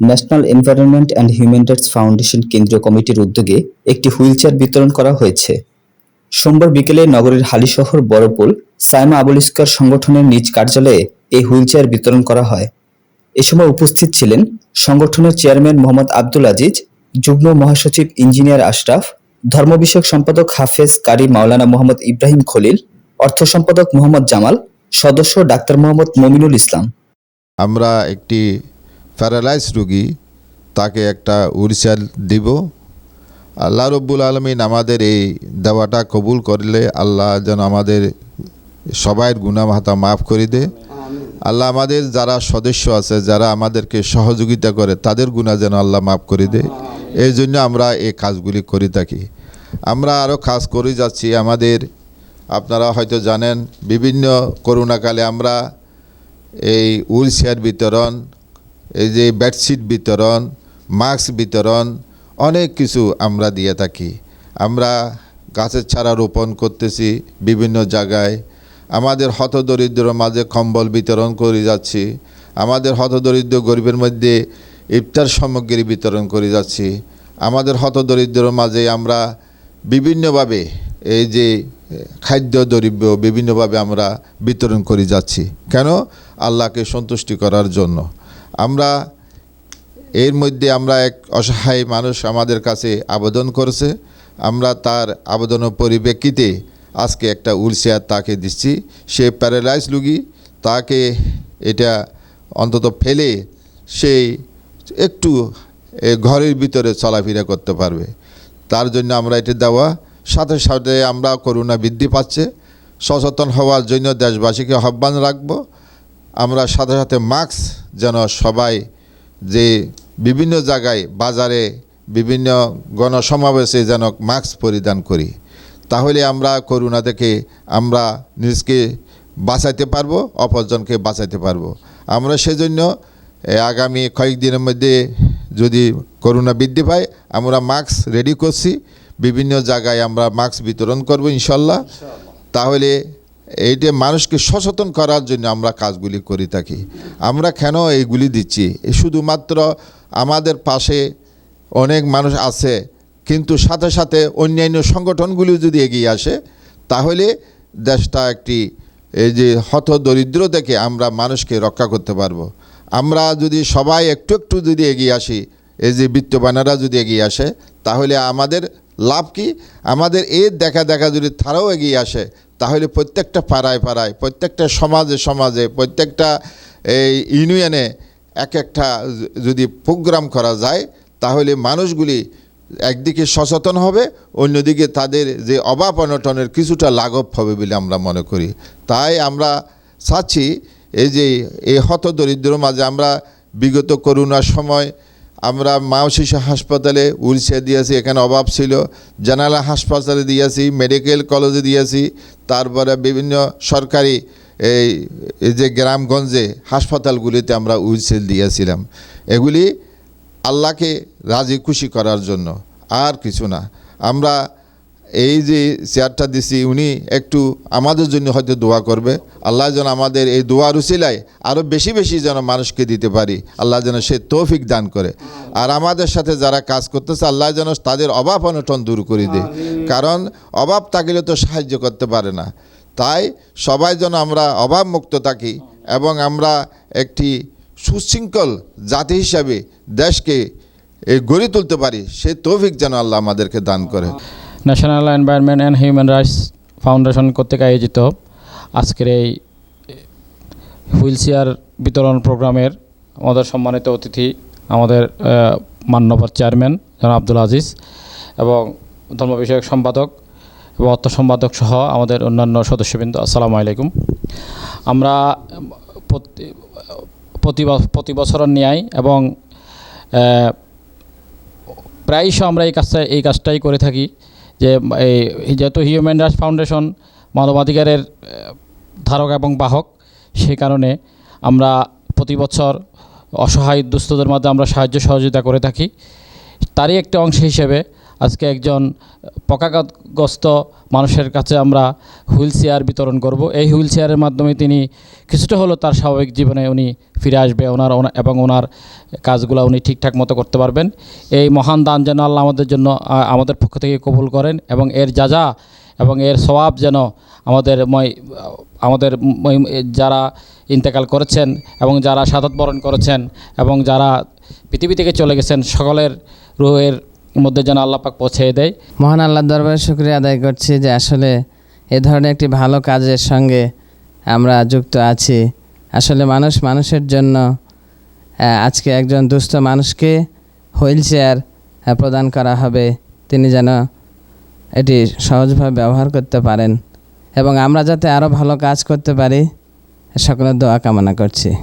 National environment and human rights foundation কেন্দ্রীয় কমিটির উদ্যোগে একটি হুইলচেয়ার বিতরণ করা হয়েছে। সোমবার বিকেলে নগরীর হালিশহর বড়পুল সাইমা আবুল ইস্কার সংগঠনের নিজ কার্যালয়ে এই হুইলচেয়ার বিতরণ করা হয়। এ সময় উপস্থিত ছিলেন সংগঠনের চেয়ারম্যান মোহাম্মদ আব্দুল আজিজ, যুগ্ম মহাসচিব ইঞ্জিনিয়ার আশরাফ, ধর্ম বিষয়ক সম্পাদক হাফেজ কারি মাওলানা মোহাম্মদ ইব্রাহিম খলিল, অর্থ সম্পাদক মোহাম্মদ জামাল, সদস্য ডাক্তার মোহাম্মদ মমিনুল ইসলাম। আমরা একটি প্যারালাইজ রুগী তাকে একটা উড়িষ্যাল দিব। আল্লাহ রব্বুল আলমিন আমাদের এই দেওয়াটা কবুল করলে আল্লাহ যেন আমাদের সবাইয়ের গুণামাতা মাফ করে দে। আল্লাহ আমাদের যারা সদস্য আছে যারা আমাদেরকে সহযোগিতা করে তাদের গুণা যেন আল্লাহ মাফ করে দে। এই জন্য আমরা এই কাজগুলি করে থাকি। আমরা আরও কাজ করে যাচ্ছি। আমাদের আপনারা হয়তো জানেন বিভিন্ন করোনাকালে আমরা এই হুইলচেয়ার বিতরণ এই যে বেডশিট বিতরণ মাস্ক বিতরণ, অনেক কিছু আমরা দিয়ে থাকি। আমরা গাছের চারা রোপণ করতেছি বিভিন্ন জায়গায়। আমাদের হতদরিদ্র মাঝে কম্বল বিতরণ করে যাচ্ছি। আমাদের হতদরিদ্র গরিবের মধ্যে ইফতার সামগ্রী বিতরণ করে যাচ্ছি। আমাদের হতদরিদ্র মাঝে আমরা বিভিন্নভাবে এই যে খাদ্য দ্রব্য বিভিন্নভাবে আমরা বিতরণ করে যাচ্ছি। কেন? আল্লাহকে সন্তুষ্টি করার জন্য। আমরা, এর মধ্যে আমরা এক অসহায় মানুষ আমাদের কাছে আবেদন করেছে। আমরা তার আবেদনের পরিপ্রেক্ষিতে আজকে একটা উলসিয়ার তাকে দিচ্ছি। সে প্যারালাইজ রুগী, তাকে এটা অন্তত ফেলে সেই একটু ঘরের ভিতরে চলাফেরা করতে পারবে। তার জন্য আমরা এটা দেওয়া। সাথে সাথে আমরা করোনা বৃদ্ধি পাচ্ছে। সচেতন হওয়ার জন্য দেশবাসীকে আহ্বান রাখব। আমরা সাথে সাথে মাস্ক যেন সবাই যে বিভিন্ন জায়গায় বাজারে বিভিন্ন গণসমাবেশে যেন মাস্ক পরিধান করি, তাহলে আমরা করোনা থেকে আমরা নিজকে বাঁচাইতে পারব, অপরজনকে বাঁচাইতে পারব। আমরা সেজন্য আগামী কয়েকদিনের মধ্যে যদি করোনা বৃদ্ধি পায়, আমরা মাস্ক রেডি করছি। বিভিন্ন জায়গায় আমরা মাস্ক বিতরণ করব ইনশাল্লাহ। তাহলে এইটা মানুষকে সচেতন করার জন্য আমরা কাজগুলি করে থাকি। আমরা কেন এইগুলি দিচ্ছি? শুধুমাত্র আমাদের পাশে অনেক মানুষ আছে, কিন্তু সাথে সাথে অন্যান্য সংগঠনগুলি যদি এগিয়ে আসে, তাহলে দেশটা একটি এই যে হত দরিদ্র থেকে আমরা মানুষকে রক্ষা করতে পারব। আমরা যদি সবাই একটু একটু যদি এগিয়ে আসি, এই যে বিত্তবানেরা যদি এগিয়ে আসে, তাহলে আমাদের লাভ কি? আমাদের এর দেখা দেখা যদি তারাও এগিয়ে আসে, তাহলে প্রত্যেকটা পাড়ায় পাড়ায়, প্রত্যেকটা সমাজে সমাজে, প্রত্যেকটা এই ইউনিয়নে এক একটা যদি প্রোগ্রাম করা যায়, তাহলে মানুষগুলি একদিকে সচেতন হবে, অন্যদিকে তাদের যে অভাব অনটনের কিছুটা লাঘব হবে বলে আমরা মনে করি। তাই আমরা চাচ্ছি, এই যে এই হত দরিদ্র মাঝে আমরা বিগত করোনার সময় আমরা মাও শিশু হাসপাতালে উলসিয়া দিয়েছি, এখানে অভাব ছিল। জেনারেল হাসপাতালে দিয়েছি, মেডিকেল কলেজে দিয়েছি, তারপরে বিভিন্ন সরকারি এই যে গ্রামগঞ্জে হাসপাতালগুলিতে আমরা উইলসেল দিয়েছিলাম। এগুলি আল্লাহকে রাজি খুশি করার জন্য, আর কিছু না। আমরা এই যে চেয়ারটা দিছি উনি একটু আমাদের জন্য হয়তো দোয়া করবে। আল্লাহ যেন আমাদের এই দোয়া রুচিলায় আরও বেশি বেশি যেন মানুষকে দিতে পারি। আল্লাহ যেন সে তৌফিক দান করে। আর আমাদের সাথে যারা কাজ করতেছে আল্লাহ যেন তাদের অভাব অনটন দূর করে দেয়। কারণ অভাব থাকলে তো সাহায্য করতে পারে না। তাই সবাই যেন আমরা অভাব মুক্ত থাকি এবং আমরা একটি সুশৃঙ্খল জাতি হিসাবে দেশকে গড়ে তুলতে পারি সে তৌফিক যেন আল্লাহ আমাদেরকে দান করে। National environment and human rights foundation কর্তৃক আয়োজিত আজকের এই হুইল চেয়ার বিতরণ প্রোগ্রামের আমাদের সম্মানিত অতিথি আমাদের মান্যবর চেয়ারম্যান জনাব আব্দুল আজিজ এবং ধর্ম বিষয়ক সম্পাদক এবং অর্থ সম্পাদক সহ আমাদের অন্যান্য সদস্যবৃন্দ। আসসালামু আলাইকুম। আমরা প্রতি- প্রতি ব- প্রতি বছরের ন্যায় এবং প্রায়শ আমরা এই কাজটা, এই কাজটাই করে থাকি। যে, এই যেহেতু হিউম্যান রাইটস ফাউন্ডেশন মানবাধিকারের ধারক এবং বাহক, সে কারণে আমরা প্রতি বছর অসহায় দুস্থদের মধ্যে আমরা সাহায্য সহযোগিতা করে থাকি। তারই একটি অংশ হিসেবে আজকে একজন পকাগ্রস্ত মানুষের কাছে আমরা হুইল চেয়ার বিতরণ করব। এই হুইল চেয়ারের মাধ্যমে তিনি কিছুটা হলেও তার স্বাভাবিক জীবনে উনি ফিরে আসবে, ওনার এবং ওনার কাজগুলো উনি ঠিকঠাক মতো করতে পারবেন। এই মহান দান যেন আল্লাহ আমাদের জন্য আমাদের পক্ষ থেকে কবুল করেন এবং এর যা যা এবং এর স্বভাব যেন আমাদের আমাদের যারা ইন্তেকাল করেছেন এবং যারা সাদত বরণ করেছেন এবং যারা পৃথিবী থেকে চলে গেছেন, সকলের রুহের মধ্যে যেন আল্লাহ পাক পৌঁছে দেয়। মহান আল্লাহর দরবারে শুক্রিয়া আদায় করছি যে আসলে এ ধরনের একটি ভালো কাজের সঙ্গে আমরা যুক্ত আছি। আসলে মানুষ মানুষের জন্য আজকে একজন দুস্থ মানুষকে হুইল চেয়ার প্রদান করা হবে। তিনি যেন এটি সহজভাবে ব্যবহার করতে পারেন। এবং আমরা যাতে আরও ভালো কাজ করতে পারি, সকলের দোয়া কামনা করছি।